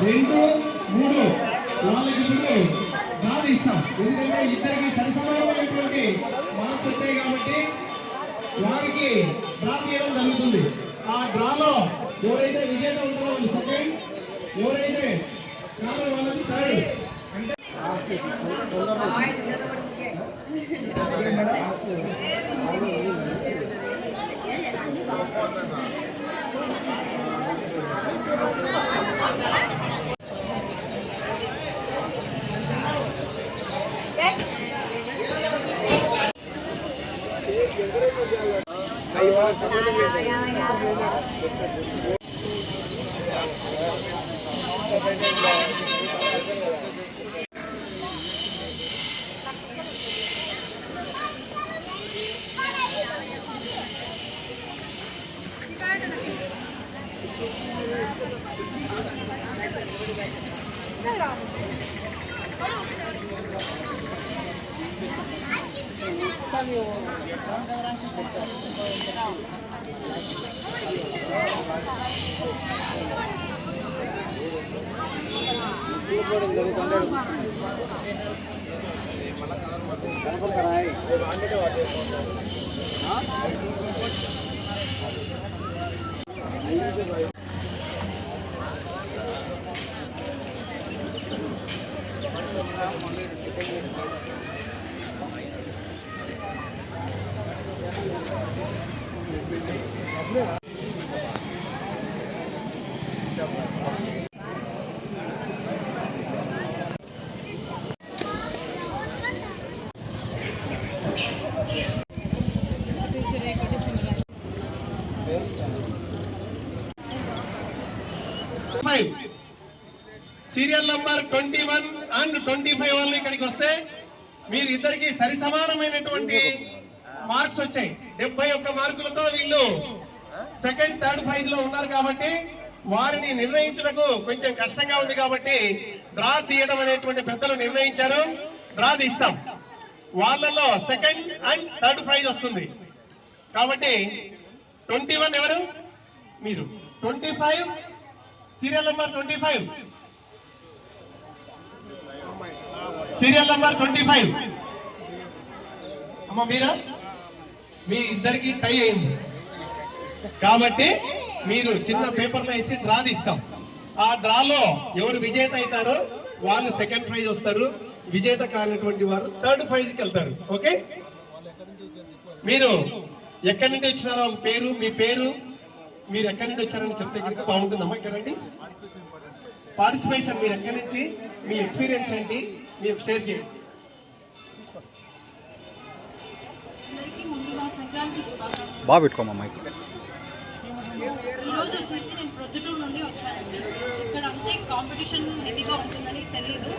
రెండు మూడు. వాళ్ళకి ఇప్పుడు డ్రా ఇస్తాం. ఎందుకంటే ఇద్దరికి సరిసమానమైనటువంటి మార్క్స్ వచ్చాయి కాబట్టి వారికి డ్రా తీయడం జరుగుతుంది. ఆ డ్రాలో ఎవరైతే విజేత ఉంటారో వాళ్ళు సెకండ్ ఎవరైతే కాదు వాళ్ళకి థర్డ్ అంటే five serial number twenty one and twenty five వాళ్ళు ఇక్కడికి వస్తే మీరు ఇద్దరికి సరి సమానమైనటువంటి మార్క్స్ వచ్చాయి. డెబ్బై ఒక్క మార్కులతో వీళ్ళు సెకండ్ థర్డ్ ఫైవ్లో ఉన్నారు కాబట్టి వారిని నిర్ణయించుటకు కొంచెం కష్టంగా ఉంది కాబట్టి డ్రా తీయడం అనేటువంటి పెద్దలు నిర్ణయించారు. డ్రా తీస్తాం. వాళ్ళలో సెకండ్ అండ్ థర్డ్ ప్రైజ్ వస్తుంది. కాబట్టి ట్వంటీ వన్ ఎవరు? మీరు. Twenty five. Serial number twenty five. Serial number twenty five. అమ్మ మీరా? మీ ఇద్దరికి టై అయింది. కాబట్టి మీరు చిన్న పేపర్లో వేసి డ్రా తీస్తాం. ఆ డ్రాలో ఎవరు విజేత అవుతారో వాళ్ళు సెకండ్ ప్రైజ్ వస్తారు. విజేత కానటువంటి వారు థర్డ్ ప్రైజ్కి వెళ్తారు. ఓకే? మీరు ఎక్కడి నుండి వచ్చినారో పేరు మీ పేరు మీరు ఎక్కడి నుండి వచ్చారని చెప్తే కనుక బాగుంటుందమ్మా ఇక్కడ రండి పార్టిసిపేషన్ మీరు ఎక్కడి నుంచి మీ ఎక్స్పీరియన్స్ ఏంటి? మీరు షేర్ చేయండి. బాగా పెట్టుకోమా మైక్? ఈరోజు వచ్చేసి నేను ప్రొద్దుటూరు నుండి వచ్చానండి. ఇక్కడ అంతే కాంపిటీషన్ హెవీగా ఉంటుందని తెలియదు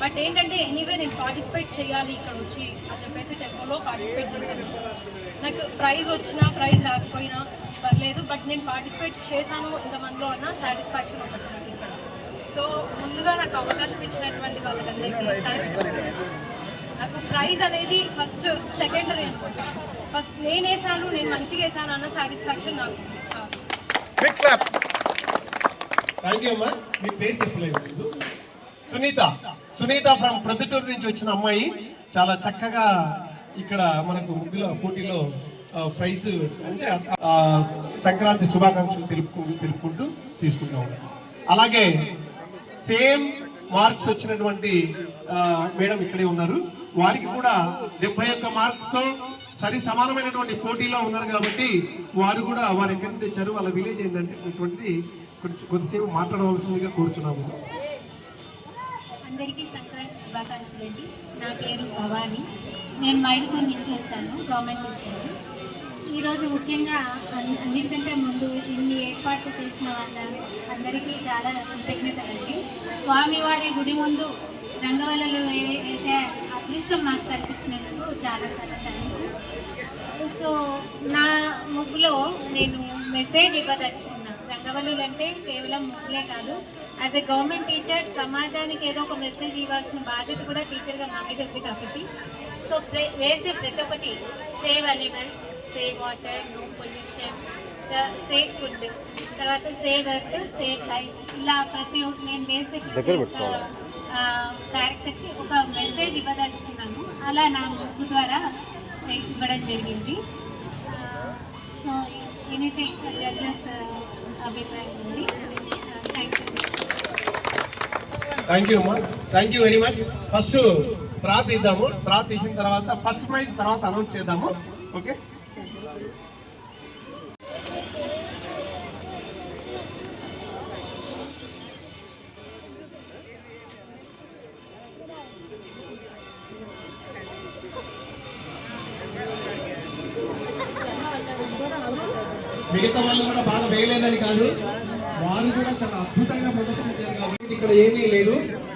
బట్ ఏంటంటే ఎనీవే నేను పార్టిసిపేట్ చేయాలి ఇక్కడ వచ్చి అని చెప్పేసి టెంపోలో పార్టిసిపేట్ చేశాను. నాకు ప్రైజ్ వచ్చినా ప్రైజ్ రాకపోయినా పర్లేదు బట్ నేను పార్టిసిపేట్ చేశాను ఇంతమందిలో అన్న సాటిస్ఫాక్షన్ ఒకటి ఇక్కడ. సో ముందుగా నాకు అవకాశం ఇచ్చినటువంటి వాళ్ళకందరికీ థ్యాంక్స్ నాకు ప్రైజ్ అనేది ఫస్ట్ సెకండరీ అనుకుంటా. ఫస్ట్ నేను వేసాను నేను మంచిగా వేసాను అన్న సాటిస్ఫాక్షన్ నాకు. బిగ్ క్లాప్ థ్యాంక్ యూ అమ్మా. మీ పేరు చెప్పలేదు. సునీత. సునీత ఫ్రమ్ ప్రొద్దుటూరు నుంచి వచ్చిన అమ్మాయి. చాలా చక్కగా ఇక్కడ మనకు ముగ్గుల పోటీలో ప్రైజ్ అంటే సంక్రాంతి శుభాకాంక్షలు తెలుపుకుంటూ తెలుపుకుంటూ తీసుకుంటాం అలాగే సేమ్ మార్క్స్ వచ్చినటువంటి మేడం ఇక్కడే ఉన్నారు. వారికి కూడా డెబ్బై ఒక్క మార్క్స్తో సరి సమానమైనటువంటి పోటీలో ఉన్నారు కాబట్టి వారు కూడా వారు ఎక్కడి నుంచి తెచ్చారు వాళ్ళ విలేజ్ ఏంటంటే కొంచెం కొద్దిసేపు మాట్లాడవలసిందిగా కోరుచున్నాము. అందరికీ సంక్రాంతి శుభాకాంక్షలు అండి నా పేరు భవాని. నేను మైదుకూరు నుంచి వచ్చాను గవర్నమెంట్ నుంచి ఈరోజు ముఖ్యంగా అన్నిటికంటే ముందు ఇన్ని ఏర్పాట్లు చేసిన వాళ్ళ అందరికీ చాలా కృతజ్ఞతలండి. స్వామివారి గుడి ముందు రంగవల్లలో వేసే అదృష్టం మాకు కల్పించినందుకు చాలా చాలా థ్యాంక్స్ సో నా ముగ్గులో నేను మెసేజ్ ఇవ్వదలుచుకున్నాను రంగవల్లులు అంటే కేవలం ముగ్గులే కాదు. యాజ్ ఎ గవర్నమెంట్ టీచర్ సమాజానికి ఏదో ఒక మెసేజ్ ఇవ్వాల్సిన బాధ్యత కూడా టీచర్గా నా మీద ఉంది కాబట్టి. సో వేసే ప్రతి ఒక్కటి save animals save water no pollution safe food తర్వాత సేవ్ ఎర్త్ సేవ్ లైఫ్ ఇలా ప్రతి ఒక్క నేను వేసే ప్రతి ఒక్క క్యారెక్టర్కి ఒక మెసేజ్ ఇవ్వదలుచుకున్నాను. అలా నా బుక్ ద్వారా ఇవ్వడం జరిగింది. సో ఎనీథింగ్ జడ్జెస్ అభిప్రాయం ఉంది థ్యాంక్ యూ. థ్యాంక్ యూ అమ్మా. Thank you very much. First draw ఇద్దాము. డ్రా తీసిన తర్వాత ఫస్ట్ ప్రైజ్ తర్వాత అనౌన్స్ చేద్దాము. ఓకే? మిగతా వాళ్ళు కూడా బాగా వేయలేదని కాదు. వారు కూడా చాలా అద్భుతంగా ప్రదర్శించారు కాబట్టి ఇక్కడ ఏమీ లేదు.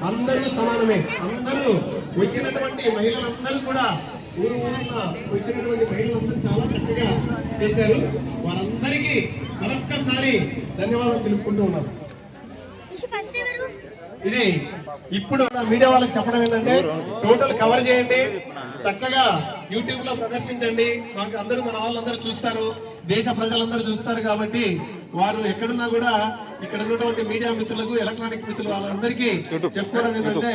అందరూ సమానమే. అందరూ వచ్చినటువంటి మహిళలందరూ కూడా ఊరు ఊరున వచ్చినటువంటి మహిళలందరూ చాలా చక్కగా చేశారు. వారందరికీ మరొక్కసారి ధన్యవాదాలు తెలుపుకుంటూ ఉన్నాం. ఇది ఇప్పుడు మీడియా వాళ్ళకి చెప్పడం ఏంటంటే టోటల్ కవర్ చేయండి. చక్కగా యూట్యూబ్లో ప్రదర్శించండి. మాకు అందరూ మన వాళ్ళందరూ చూస్తారు. దేశ ప్రజలందరూ చూస్తారు కాబట్టి వారు ఎక్కడున్నా కూడా ఇక్కడ ఉన్నటువంటి మీడియా మిత్రులకు ఎలక్ట్రానిక్ మిత్రులు వాళ్ళందరికీ చెప్పుకోవడం ఏంటంటే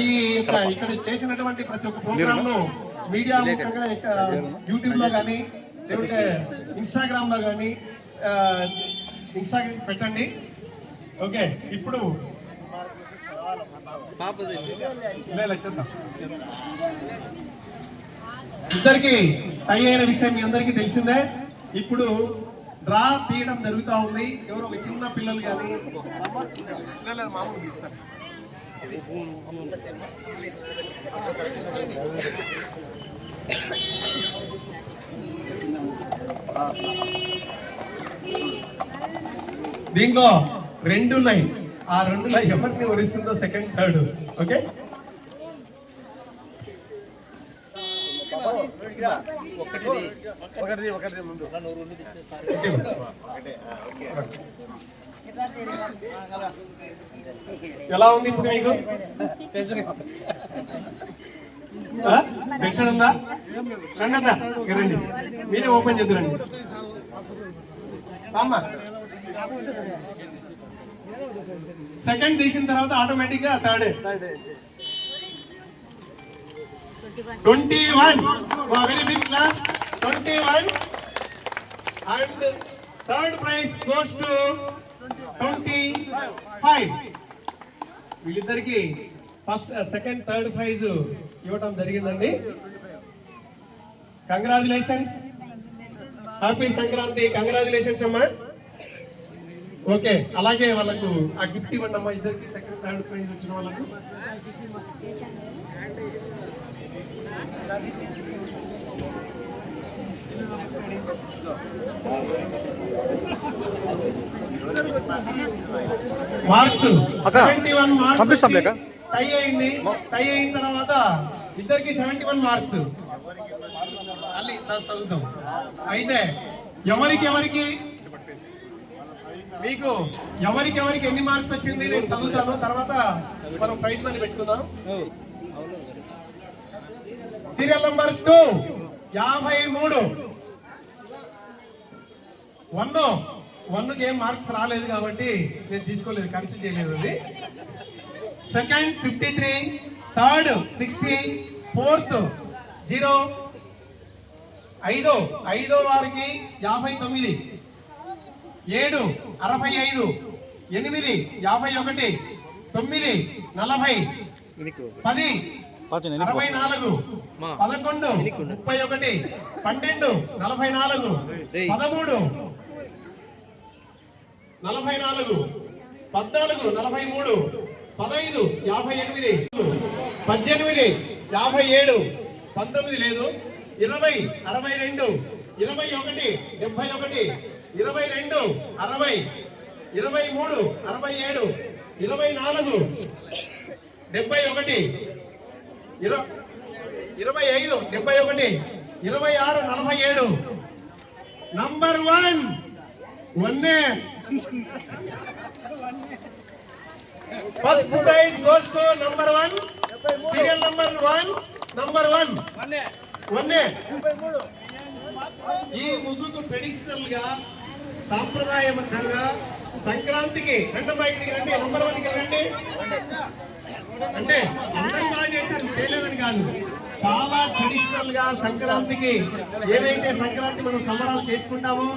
ఈ ఇక్కడ చేసినటువంటి ప్రతి ఒక్క ప్రోగ్రామ్ను మీడియా ముఖ్యంగా యూట్యూబ్లో కానీ ఇన్స్టాగ్రామ్లో కానీ ఇన్స్టాగ్రామ్ పెట్టండి. ఓకే ఇప్పుడు లే, లే. ఇద్దరికి టై అయిన విషయం మీ అందరికీ తెలిసిందే. ఇప్పుడు డ్రా తీయడం జరుగుతూ ఉంది. ఎవరో ఒక చిన్న పిల్లలు కానీ మామూలు తీస్తారు దీంట్లో రెండు లైన్ ఆ రెండు లైన్ ఎవరిని వరిస్తుందో సెకండ్ థర్డ్ ఓకే ఎలా ఉంది ఇప్పుడు మీకు? ఆ? టెన్షన్ ఉందా? రండి రండి. మీరే ఓపెన్ చేద్దురండి అమ్మా. సెకండ్ తీసిన తర్వాత ఆటోమేటిక్గా third twenty one very big class twenty one and third prize goes twenty five వీళ్ళిద్దరికి ఫస్ట్ సెకండ్ థర్డ్ ప్రైజ్ ఇవ్వటం జరిగిందండి. కంగ్రాచులేషన్స్ హ్యాపీ సంక్రాంతి కంగ్రాచులేషన్స్ అమ్మా. ఓకే అలాగే వాళ్ళకు ఆ గిఫ్ట్ ఇవ్వండి అమ్మా. ఇద్దరికి సెకండ్ థర్డ్ ప్రైజ్ వచ్చిన వాళ్ళకు. Marks. Seventy one marks? Tie అయింది. టై అయిన తర్వాత ఇద్దరికి సెవెంటీ వన్ మార్క్స్. చదువుతాం. అయితే ఎవరికి ఎవరికి మీకు ఎవరికి ఎవరికి ఎన్ని మార్క్స్ వచ్చింది? నేను చదువుతాను. తర్వాత మనం ప్రైజ్ మనీ పెట్టుకుందాం. Serial number two. యాభై మూడు. వన్ వన్కి ఏం మార్క్స్ రాలేదు కాబట్టి నేను తీసుకోలేదు కన్సిడర్ చేయలేదు అది. Second fifty three third sixty fourth zero. ఐదో ఐదో వారికి యాభై తొమ్మిది. ఏడు అరవై ఐదు. ఎనిమిది యాభై ఒకటి. తొమ్మిది నలభై. పది అరవై నాలుగు పదకొండు ముప్పై ఒకటి పన్నెండు నలభై నాలుగు పదమూడు నలభై నాలుగు పద్నాలుగు నలభై మూడు పదహైదు యాభై ఎనిమిది పద్దెనిమిది యాభై ఏడు పంతొమ్మిది లేదు ఇరవై అరవై రెండు ఇరవై ఒకటి డెబ్బై ఒకటి ఇరవై రెండు అరవై ఇరవై మూడు అరవై ఏడు ఇరవై నాలుగు డెబ్బై ఒకటి ఇరవై ఐదు డెబ్బై ఒకటి ఇరవై ఆరు నలభై ఏడు. నంబర్ వన్ వన్నే first prize goes to number one serial number one number one వన్నే ఈ ముగ్గుకు ట్రెడిషనల్గా సాంప్రదాయబద్ధంగా సంక్రాంతికి రెండు ఇక్కడికి రండి నంబర్ వన్కి రండి. అంటే అందరూ బాగా చేశారు చేయలేదని కాదు. చాలా ట్రెడిషనల్గా సంక్రాంతికి ఏవైతే సంక్రాంతి మనం సంబరాలు చేసుకుంటామో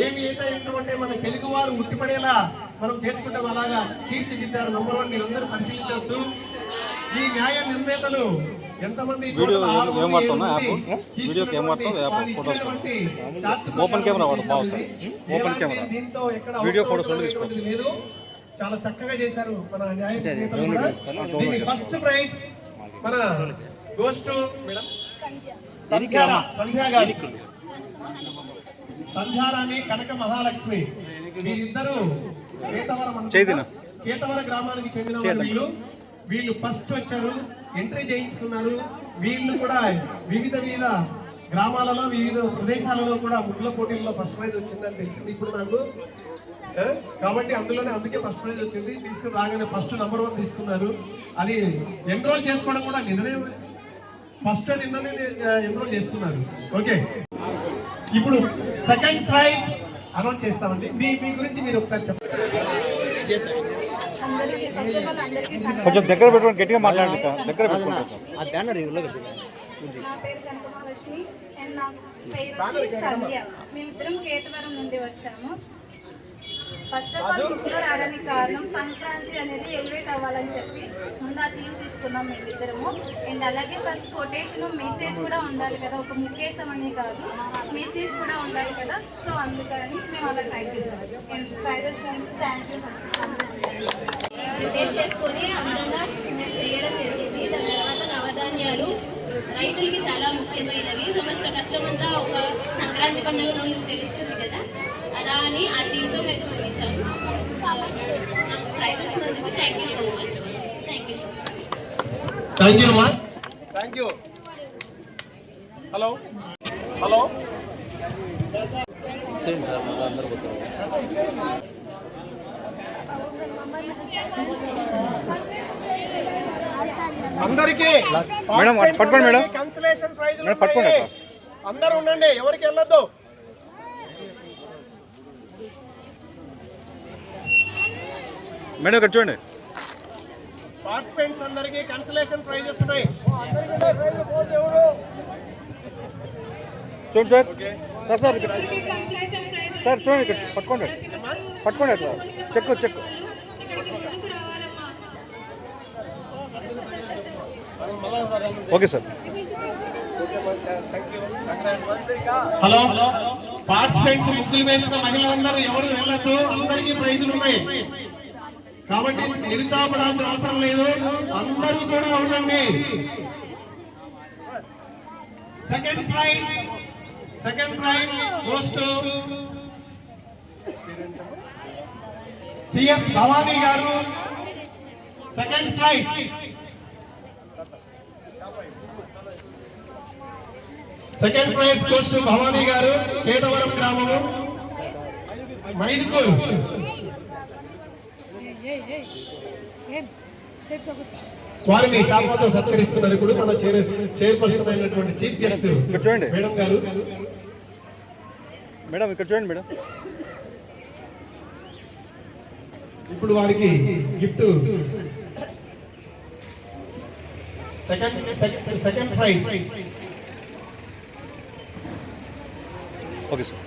ఏమి అయితే ఏంటంటే మన తెలుగు వారు ఉట్టిపడేలా మనం చేసుకుంటాం అలాగా. తీర్చిదిద్దారు నంబర్ వన్ మీరు అందరూ పరిశీలించవచ్చు. ఈ న్యాయ నిర్ణేతలు open camera. Open camera. Video photos out చాలా చక్కగా చేశారు మన న్యాయ. దీని ఫస్ట్ ప్రైజ్ మన goes to madam? Sandhya. Sandhya గారి. సంధ్యారాణి కనక మహాలక్ష్మి. వీరిద్దరూ కేతవరం అనుకుంటా? చేదిన. కేతవర గ్రామానికి చెందిన వీళ్ళు వీళ్ళు. ఫస్ట్ వచ్చారు ఎంట్రీ చేయించుకున్నారు. వీళ్ళు కూడా వివిధ వివిధ గ్రామాలలో వివిధ ప్రదేశాలలో కూడా ముగ్గుల పోటీల్లో ఫస్ట్ ప్రైజ్ వచ్చిందని తెలిసింది ఇప్పుడు నాకు? కాబట్టి అందులోనే అందుకే ఫస్ట్ ప్రైజ్ వచ్చింది. తీసుకుని రాగానే ఫస్ట్ నంబర్ వన్ తీసుకున్నారు. అది ఎన్రోల్ చేసుకోవడం కూడా నిన్ననే ఫస్ట్ నిన్ననే ఎన్రోల్ చేసుకున్నారు. ఓకే ఇప్పుడు సెకండ్ ప్రైజ్ అనౌన్స్ చేస్తామండి. మీ మీ గురించి మీరు ఒకసారి చెప్పండి కొంచెం దగ్గర పెట్టుకోండి గట్టిగా మాట్లాడండి. దగ్గర పెట్టుకోండి. ఆ బ్యానర్ ఇవ్వలేదు నా పేరు కనకమహాలక్ష్మి. అండ్ నా పేరు వచ్చి సంధ్య. మేమిద్దరం కేతవరం నుండి వచ్చాము. ఫస్ట్ ఆఫ్ ఆల్ ముగ్గురు రావడానికి కారణం సంక్రాంతి అనేది ఎలివేట్ అవ్వాలని చెప్పి ముందు ఆ థీమ్ తీసుకున్నాం మేమిద్దరము. అండ్ అలాగే ఫస్ట్ కొటేషన్ మెసేజ్ కూడా ఉండాలి కదా ఒక ముఖేశం కాదు మెసేజ్ కూడా ఉండాలి కదా. సో అందుకని మేము అలా ట్రై చేసాం. అండ్ ట్రై చేసినందుకు థ్యాంక్ యూ ఫస్ట్ ప్రిపేర్ చేసుకొని అందంగా చేయడం జరిగింది. దాని తర్వాత నవధాన్యాలు. రైతులకి చాలా ముఖ్యమైనవి. సంవత్సర కష్టం అంతా ఒక సంక్రాంతి పండుగ రోజు తెలుస్తుంది కదా. అలా అని ఆ దీంతో మేము చూపించాము. మాకు ప్రైజ్ వచ్చినందుకు thank you so much thank you so much thank you అమ్మా థ్యాంక్ యూ హలో హలో చేయండి సార్ మళ్ళీ అందరూ పోతారు అందరికి మేడం, పట్టుకోండి మేడం. కన్సలేషన్ ప్రైజ్ మేడం, పట్టుకోండి అక్క. అందరూ ఉండండి ఎవరికి వెళ్ళొద్దు. మేడం ఇక్కడ చూడండి. పార్టిసిపెంట్స్ అందరికి కన్సలేషన్ ప్రైజెస్ ఉన్నాయి చూడండి సార్. సార్ సార్ ఇక్కడ సార్ చూడండి ఇక్కడ. పట్టుకోండి. పట్టుకోండి అట్లా. Check check okay sir. Hello. Participants ముగ్గులు వేసిన మహిళలందరూ ఎవరు వెళ్ళొద్దు? అందరికీ ప్రైజులు ఉన్నాయి. కాబట్టి నిరుత్సాహపడాల్సిన అవసరం లేదు. అందరూ కూడా ఉండండి. Second prize second prize goes to CS Bhavani గారు. Second prize second prize goes to Bhavani గారు పేదవరం గ్రామము. మైదుకూరు వారిని శాపతో సత్కరిస్తున్నారు ఇప్పుడు మన చైర్ చైర్పర్సన్ అయినటువంటి చీఫ్ గెస్ట్ చూడండి. మేడం గారు. మేడం ఇక్కడ చూడండి మేడం. ఇప్పుడు వారికి gift. Second second prize. Okay sir.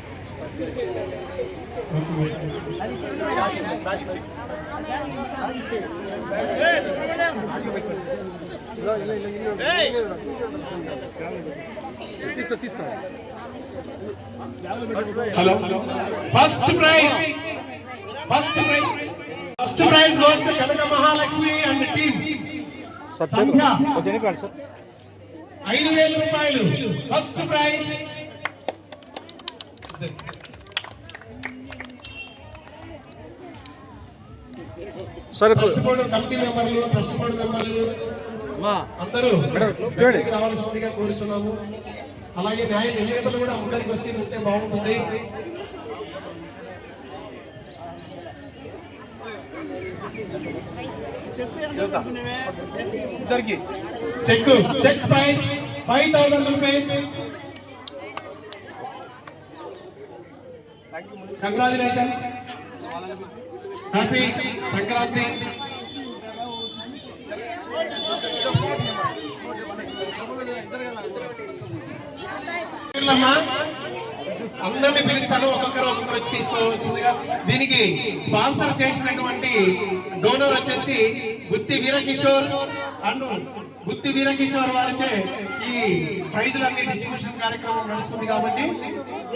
Hello first prize first prize first prize goes Kanaka Mahalakshmi and team sir ఐదు వేల రూపాయలు. ఫస్ట్ ప్రైజ్ సార్ ఇప్పుడు ట్రస్ట్ బోర్డు కమిటీ మెంబర్లు ట్రస్ట్ బోర్డు మెంబర్లు మా అందరూ చూడండి. ఇక్కడికి రావాల్సిందిగా కోరుతున్నాము అలాగే న్యాయ కూడా అందరికి వచ్చి ఉంటే బాగుంటుంది. Check check price five thousand rupees. Congratulations happy Sankranti. అందరినీ పిలుస్తాను ఒక్కొక్కరు ఒక్కొక్కరు వచ్చి తీసుకోవచ్చిందిగా. దీనికి స్పాన్సర్ చేసినటువంటి డోనర్ వచ్చేసి గుత్తి వీరకిషోర్ అండ్ గుత్తి వీరకిషోర్ వారిచే ఈ ప్రైజులన్నీ డిస్ట్రిబ్యూషన్ కార్యక్రమం నడుస్తుంది కాబట్టి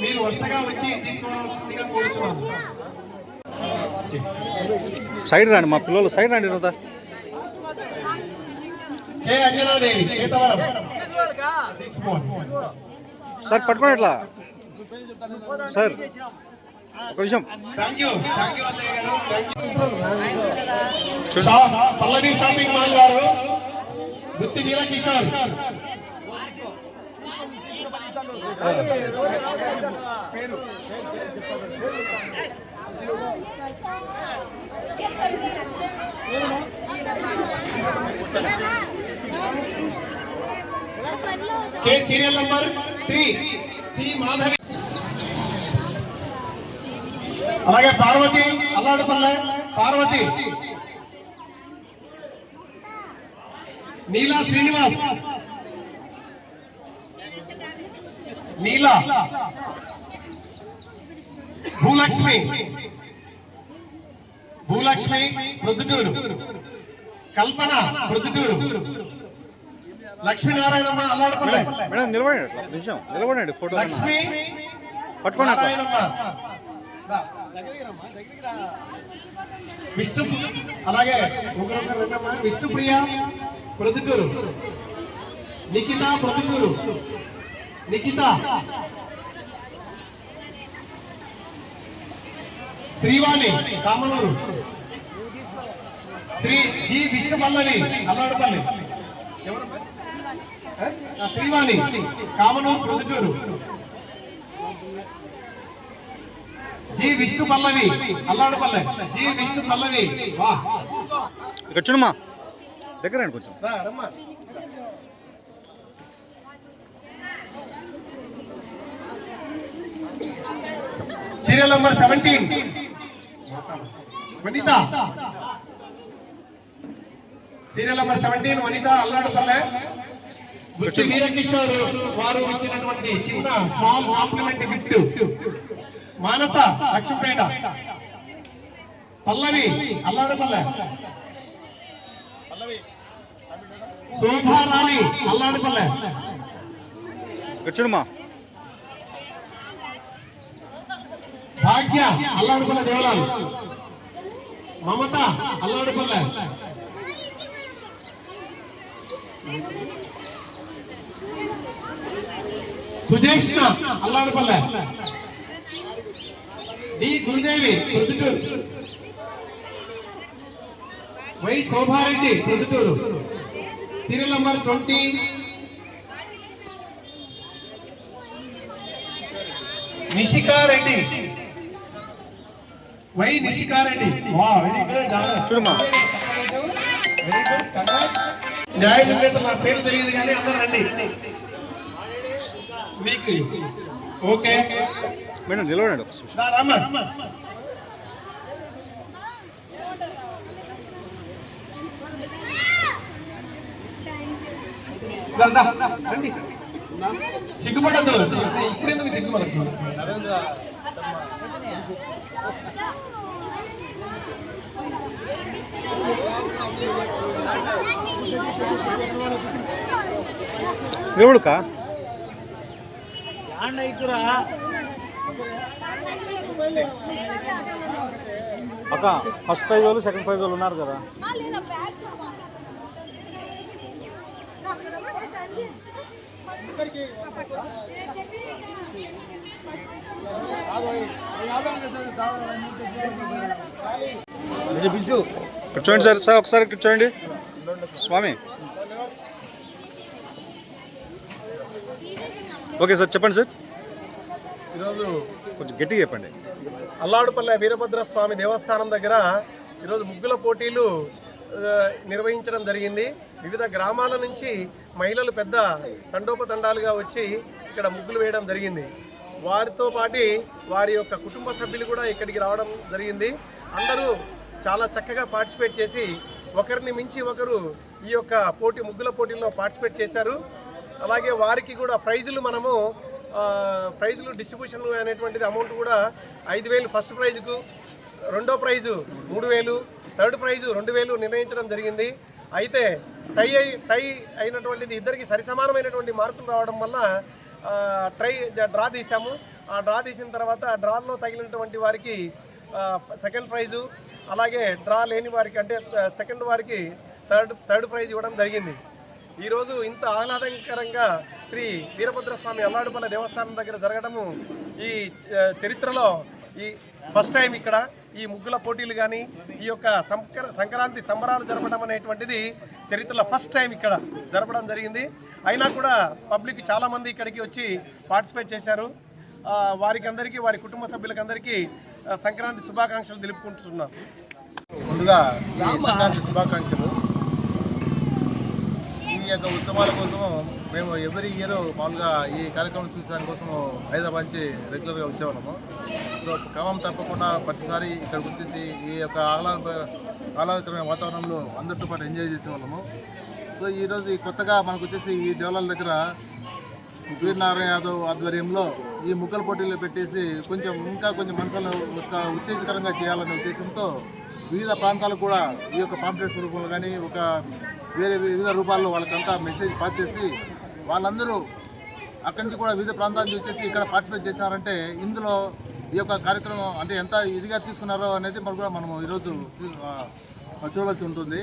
మీరు వరుసగా వచ్చి తీసుకోవాల్సిందిగా కోరుచున్నాను. సైడ్ రండి మా పిల్లలు సైడ్ రండి తీసుకోండి. సార్ పట్టుకోండి ఇట్లా సార్ ఒక నిమిషం. థ్యాంక్ యూ థ్యాంక్ యూ అన్నయ్య గారు థ్యాంక్ యూ. షా- పల్లవి షాపింగ్ మాల్ గారు Gutti Veera Kishore. K serial number three. C Madhavi. అలాగే పార్వతి అల్లాడుపల్లె పార్వతి. నీలా శ్రీనివాస్. నీలా. భూలక్ష్మి. భూలక్ష్మి ప్రొద్దుటూరు. కల్పన ప్రొద్దుటూరు. లక్ష్మీనారాయణమ్మ అల్లాడుపల్లె. మేడం నిలబడండి నిమిషం. నిలబడండి ఫోటో లక్ష్మి పట్టుకోండి అట్లా నారాయణమ్మ. విష్ణు అలాగే ఒకరొకరు Vishnupriya Proddatur. Nikhita Proddatur. Nikhita. Srivani Kamanur. Sri G Vishnu Pallavi Alladupalli Srivani Kamanur Proddatur G Vishnu Pallavi Alladupalle G Vishnu Pallavi వా. ఇక్కడ చూడమ్మా దగ్గర కొంచెం. Serial number seventeen. Vanitha. Serial number seventeen Vanitha Alladupalle. Gutti Veerakishore వారు ఇచ్చినటువంటి చిన్న small compliment gift. Manasa Lakshmipeta. Pallavi Alladupalle. Shobharani Alladupalle. ఇక్కడ చూడమ్మా భాగ్య అల్లాడుకున్న దేవలాలు Mamatha అల్లాడుకున్న Sujeshna Alladupalle. D Gurudevi Proddatur. Y Shobhareddy Proddatur. Serial number twenty. Nishikareddy Y Nishikareddy వా very good చూడమ్మా very good congrats న్యాయ నిర్ణేతలు నా పేరు తెలియదు కానీ అందరూ రండి మీకు ఓకే మేడం నిలబడండి ఒక నిమిషం దా రామ్మా దా, దా, దా, రండి సిగ్గుపడద్దు ఇప్పుడు ఎందుకు సిగ్గు ఎవడుకా అక్క ఫస్ట్ ప్రైజ్ వాళ్ళు సెకండ్ ప్రైజ్ వాళ్ళు ఉన్నారు కదా. చూడండి సార్ సార్ ఒకసారి చూడండి స్వామి. ఓకే సార్ చెప్పండి సార్. ఈరోజు కొంచెం గట్టిగా చెప్పండి. అల్లాడుపల్లె వీరభద్ర స్వామి దేవస్థానం దగ్గర ఈరోజు ముగ్గుల పోటీలు నిర్వహించడం జరిగింది. వివిధ గ్రామాల నుంచి మహిళలు పెద్ద తండోపతండాలుగా వచ్చి ఇక్కడ ముగ్గులు వేయడం జరిగింది. వారితో పాటి వారి యొక్క కుటుంబ సభ్యులు కూడా ఇక్కడికి రావడం జరిగింది. అందరూ చాలా చక్కగా పార్టిసిపేట్ చేసి ఒకరిని మించి ఒకరు ఈ యొక్క పోటీ ముగ్గుల పోటీల్లో పార్టిసిపేట్ చేశారు. అలాగే వారికి కూడా ప్రైజులు మనము ప్రైజులు డిస్ట్రిబ్యూషన్ అనేటువంటిది అమౌంట్ కూడా ఐదు వేలు ఫస్ట్ ప్రైజుకు రెండో ప్రైజు మూడు వేలు థర్డ్ ప్రైజు రెండు వేలు నిర్ణయించడం జరిగింది. అయితే టై అయి టై అయినటువంటిది ఇద్దరికి సరిసమానమైనటువంటి మార్కులు రావడం వల్ల ట్రై డ్రా తీసాము ఆ డ్రా తీసిన తర్వాత ఆ డ్రాలో తగిలినటువంటి వారికి సెకండ్ ప్రైజు అలాగే డ్రా లేని వారికి అంటే సెకండ్ వారికి థర్డ్ థర్డ్ ప్రైజ్ ఇవ్వడం జరిగింది. ఈరోజు ఇంత ఆహ్లాదకరంగా శ్రీ వీరభద్రస్వామి అల్లాడుపల్లి దేవస్థానం దగ్గర జరగడము ఈ చరిత్రలో ఈ ఫస్ట్ టైం ఇక్కడ ఈ ముగ్గుల పోటీలు కానీ ఈ యొక్క సంకర సంక్రాంతి సంబరాలు జరపడం అనేటువంటిది చరిత్రలో ఫస్ట్ టైం ఇక్కడ జరపడం జరిగింది. అయినా కూడా పబ్లిక్ చాలామంది ఇక్కడికి వచ్చి పార్టిసిపేట్ చేశారు. వారికి అందరికీ వారి కుటుంబ సభ్యులకందరికీ సంక్రాంతి శుభాకాంక్షలు తెలుపుకుంటున్నాం. ముందుగా ఈ సంక్రాంతి శుభాకాంక్షలు. ఈ యొక్క ఉత్సవాల కోసం మేము ఎవ్రీ ఇయర్ మామూలుగా ఈ కార్యక్రమం చూసేదానికోసం హైదరాబాద్ నుంచి రెగ్యులర్గా వచ్చేవాళ్ళము. సో క్రమం తప్పకుండా ప్రతిసారి ఇక్కడికి వచ్చేసి ఈ యొక్క ఆహ్లాద ఆహ్లాదకరమైన వాతావరణంలో అందరితో పాటు ఎంజాయ్ చేసేవాళ్ళము. సో ఈరోజు కొత్తగా మనకు వచ్చేసి ఈ దేవాలయాల దగ్గర వీరనారాయణ యాదవ్ ఆధ్వర్యంలో ఈ ముక్కల పోటీలు పెట్టేసి కొంచెం ఇంకా కొంచెం మనసులో ఒక ఉత్తేజకరంగా చేయాలనే ఉద్దేశంతో వివిధ ప్రాంతాలకు కూడా ఈ యొక్క పాంప్లెట్స్ రూపంలో కానీ ఒక వేరే వివిధ రూపాల్లో వాళ్ళకంతా మెసేజ్ పాస్ చేసి వాళ్ళందరూ అక్కడి నుంచి కూడా వివిధ ప్రాంతాల నుంచి వచ్చేసి ఇక్కడ పార్టిసిపేట్ చేసినారంటే ఇందులో ఈ యొక్క కార్యక్రమం అంటే ఎంత ఇదిగా తీసుకున్నారో అనేది మనం కూడా మనము ఈరోజు చూడవలసి ఉంటుంది.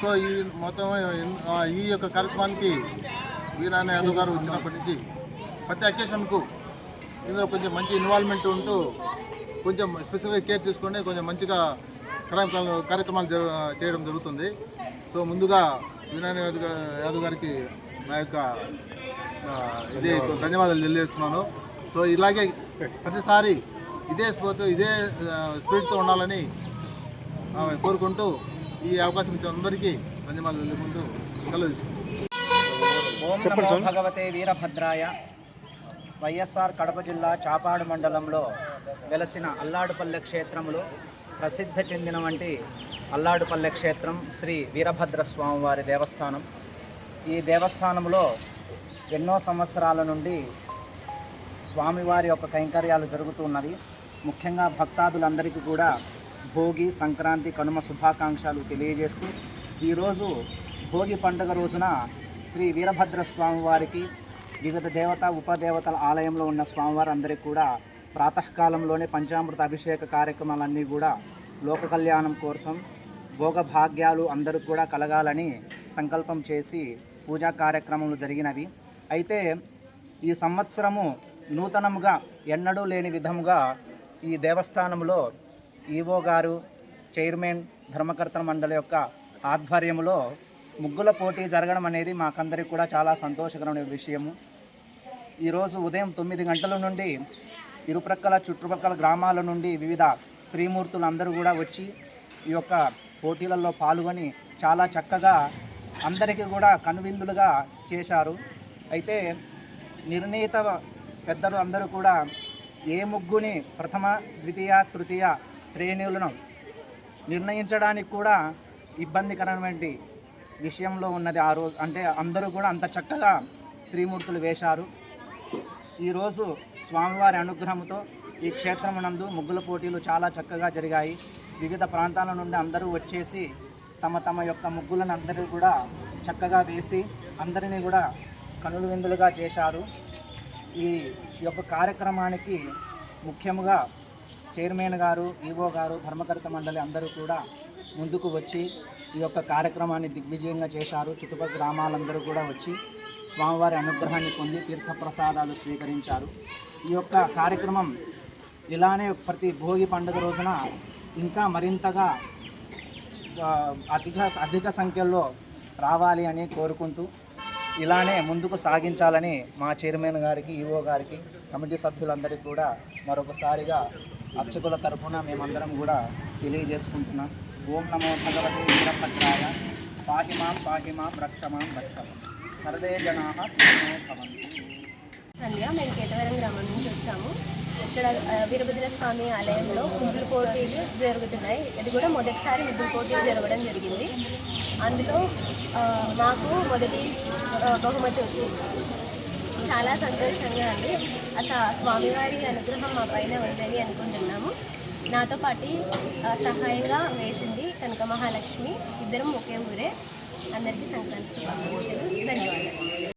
సో ఈ మొత్తం ఈ యొక్క కార్యక్రమానికి వీరాయణ యాదవ్ గారు వచ్చినప్పటి నుంచి ప్రతి అకేషన్కు ఇందులో కొంచెం మంచి ఇన్వాల్వ్మెంట్ ఉంటూ కొంచెం స్పెసిఫిక్ కేర్ తీసుకొని కొంచెం మంచిగా కార్యక్రమాలు కార్యక్రమాలు జరు చేయడం జరుగుతుంది. సో ముందుగా వీరాయణ యాదవ్ గారికి నా యొక్క ఇదే ధన్యవాదాలు. తెలియజేస్తున్నాను. సో ఇలాగే ప్రతిసారి ఇదే స్ఫూర్తి ఇదే ఆ, స్పిరిట్తో ఉండాలని కోరుకుంటూ ఈ అవకాశం ఇచ్చిన అందరికీ ధన్యవాదాలు తెలుపుకుంటూ సెలవు ఓం నమో భగవతే వీరభద్రాయ. వైఎస్ఆర్ కడప జిల్లా చాపాడు మండలంలో వెలసిన అల్లాడుపల్లె క్షేత్రములో ప్రసిద్ధ చెందిన వంటి అల్లాడుపల్లె క్షేత్రం శ్రీ వీరభద్ర స్వామివారి దేవస్థానం. ఈ దేవస్థానంలో ఎన్నో సంవత్సరాల నుండి స్వామివారి యొక్క కైంకర్యాలు జరుగుతున్నవి ముఖ్యంగా భక్తాదులందరికీ కూడా భోగి సంక్రాంతి కనుమ శుభాకాంక్షలు తెలియజేస్తూ ఈరోజు భోగి పండుగ రోజున శ్రీ వీరభద్ర స్వామివారికి వివిధ దేవత ఉపదేవతల ఆలయంలో ఉన్న స్వామివారు అందరికీ కూడా ప్రాతకాలంలోనే పంచామృత అభిషేక కార్యక్రమాలన్నీ కూడా లోక కళ్యాణం కోరుతాం. భోగ భాగ్యాలు అందరూ కూడా కలగాలని సంకల్పం చేసి పూజా కార్యక్రమాలు జరిగినవి. అయితే ఈ సంవత్సరము నూతనముగా ఎన్నడూ లేని విధముగా ఈ దేవస్థానంలో ఈవో గారు చైర్మన్ ధర్మకర్త మండలి యొక్క ఆధ్వర్యంలో ముగ్గుల పోటీ జరగడం అనేది మాకందరికి కూడా చాలా సంతోషకరమైన విషయము. ఈరోజు ఉదయం తొమ్మిది గంటల నుండి ఇరుప్రక్కల చుట్టుపక్కల గ్రామాల నుండి వివిధ స్త్రీమూర్తులు అందరూ కూడా వచ్చి ఈ యొక్క పోటీలలో పాల్గొని చాలా చక్కగా అందరికీ కూడా కనువిందులుగా చేశారు. అయితే నిర్ణీత పెద్దలు అందరూ కూడా ఏ ముగ్గుని ప్రథమ ద్వితీయ తృతీయ శ్రేణులను నిర్ణయించడానికి కూడా ఇబ్బందికరమైన విషయంలో ఉన్నది ఆ రోజు. అంటే అందరూ కూడా అంత చక్కగా స్త్రీమూర్తులు వేశారు. ఈరోజు స్వామివారి అనుగ్రహంతో ఈ క్షేత్రమునందు ముగ్గుల పోటీలు చాలా చక్కగా జరిగాయి. వివిధ ప్రాంతాల నుండి అందరూ వచ్చేసి తమ తమ యొక్క ముగ్గులను అందరూ కూడా చక్కగా వేసి అందరినీ కూడా కనులు విందులుగా చేశారు. ఈ యొక్క కార్యక్రమానికి ముఖ్యముగా చైర్మన్ గారు ఈవో గారు ధర్మకర్త మండలి అందరూ కూడా ముందుకు వచ్చి ఈ యొక్క కార్యక్రమాన్ని దిగ్విజయంగా చేశారు. చుట్టుపక్కల గ్రామాలందరూ కూడా వచ్చి స్వామివారి అనుగ్రహాన్ని పొంది తీర్థప్రసాదాలు స్వీకరించారు. ఈ యొక్క కార్యక్రమం ఇలానే ప్రతి భోగి పండుగ రోజున ఇంకా మరింతగా అధిక అధిక సంఖ్యలో రావాలి అని కోరుకుంటూ ఇలానే ముందుకు సాగించాలని మా చైర్మన్ గారికి ఈఓ గారికి కమిటీ సభ్యులందరికీ కూడా మరొకసారిగా అర్చకుల తరఫున మేమందరం కూడా తెలియజేసుకుంటున్నాం. ఓం నమో భగవతే వీరభద్రాయ పాహిమాం రక్ష మాం రక్ష సర్వే జనా సుఖమో భవంతు. సంధ్య మేము కేతవరం గ్రామం నుంచి వచ్చాము. ఇక్కడ ఆ, వీరభద్ర స్వామి ఆలయంలో ముగ్గులు పోటీలు జరుగుతున్నాయి. ఇది కూడా మొదటిసారి ముగ్గులు పోటీలు జరగడం జరిగింది. అందులో మాకు మొదటి బహుమతి వచ్చింది. చాలా సంతోషంగా ఉంది. అసలు స్వామివారి అనుగ్రహం మా పైన ఉందని అనుకుంటున్నాము. నాతో పాటు సహాయంగా వేసింది కనక మహాలక్ష్మి ఇద్దరం ఒకే ఊరే. అందరికీ సంక్రాంతి శుభాకాంక్షలు. ధన్యవాదాలు.